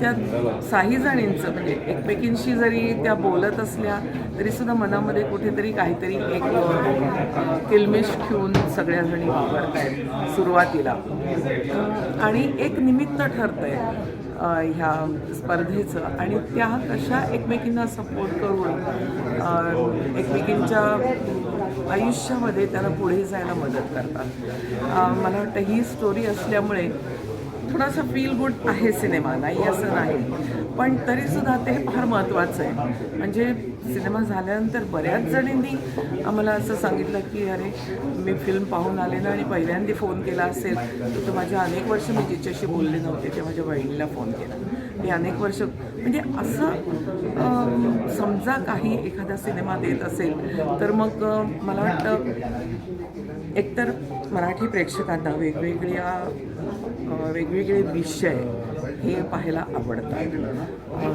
त्या काही जणींचं म्हणजे एकमेकींशी जरी त्या बोलत असल्या तरीसुद्धा मनामध्ये कुठेतरी काहीतरी एक किलमिश ठेवून सगळ्या जणी आहेत सुरुवातीला आणि एक निमित्त ठरतं आहे ह्या स्पर्धेचं. आणि त्या कशा एकमेकींना सपोर्ट करून एकमेकींच्या आयुष्यामध्ये त्यांना पुढे जायला मदत करतात. मला वाटतं ही स्टोरी असल्यामुळे थोडासा फील गुड आहे सिनेमा नाही असं नाही? पण तरीसुद्धा ते फार महत्त्वाचं आहे. म्हणजे सिनेमा झाल्यानंतर बऱ्याच जणींनी आम्हाला असं सांगितलं की अरे मी फिल्म पाहून आले ना आणि पहिल्यांदा फोन केला असेल तर माझ्या अनेक वर्ष मी जिच्याशी बोलले नव्हते ते माझ्या बहिणीला फोन केला. मी अनेक वर्ष म्हणजे असं समजा काही एखादा सिनेमा देत असेल तर मग मला वाटतं एकतर मराठी प्रेक्षकांना वेगवेगळ्या वेगवेगळे विषय हे पाहायला आवडतात अ,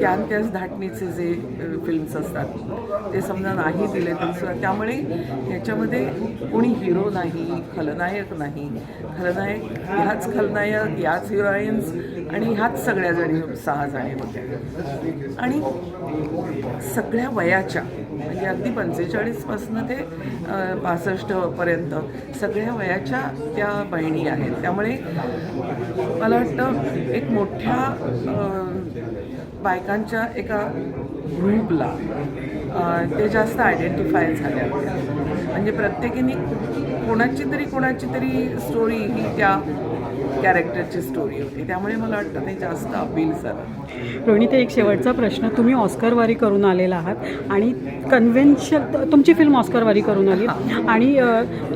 त्या त्याच धाटणीचे जे फिल्म्स असतात ते समजा नाही दिले तर त्यामुळे ह्याच्यामध्ये कोणी हिरो नाही खलनायक नाही. खलनायक ह्याच खलनायक याच हिरोईन्स आणि ह्याच सगळ्या जणी सहा जणी होत्या आणि सगळ्या वयाच्या म्हणजे अगदी पंचेचाळीसपासनं ते पासष्टपर्यंत सगळ्या वयाच्या त्या बहिणी आहेत. त्यामुळे मला वाटतं एक मोठ्या बायकांच्या एका ग्रुपला ते जास्त आयडेंटिफाय झाल्या म्हणजे प्रत्येकीने कोणाची तरी कोणाची तरी स्टोरी ही त्या कॅरेक्टरची स्टोरी होती. त्यामुळे मला वाटतं ते जास्त अपील झालं. रोहिणी ते एक शेवटचा प्रश्न. तुम्ही ऑस्करवारी करून आलेला आहात आणि कन्व्हेन्शन तुमची फिल्म ऑस्करवारी करून आली. आणि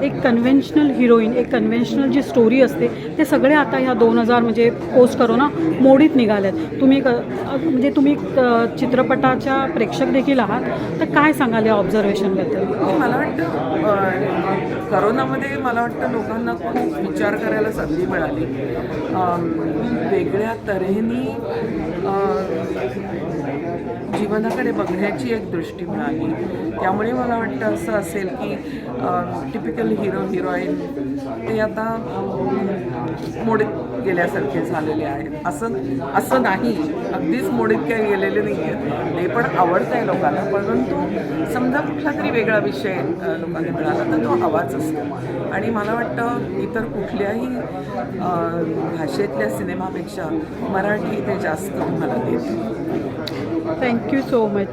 एक कन्व्हेन्शनल हिरोईन एक कन्व्हेन्शनल जी स्टोरी असते ते सगळे आता ह्या दोन हजार म्हणजे पोस्ट करोना मोडीत निघाल्यात. तुम्ही अ, म्हणजे तुम्ही चित्रपटाच्या प्रेक्षक देखील आहात. तर काय सांगाल या ऑब्झर्वेशनबद्दल मला वाटतं करोनामध्ये मला वाटतं लोकांना खूप विचार करायला संधी मिळाली. वेगळ्या तऱ्हेने जीवनाकडे बघण्याची एक दृष्टी मिळाली. त्यामुळे मला वाटतं असं असेल की टिपिकल हिरो हिरोईन ते आता मोडीत गेल्यासारखे झालेले आहेत. असं असं नाही. अगदीच मोडीत काही गेलेले नाही आहेत ते पण आवडतं आहे लोकांना परंतु समजा कुठला तरी वेगळा विषय अ, लोकांना मिळाला तर तो आवाज असतो. आणि मला वाटतं इतर कुठल्याही भाषेतल्या सिनेमापेक्षा मराठी ते जास्त मला देते. Thank you so much.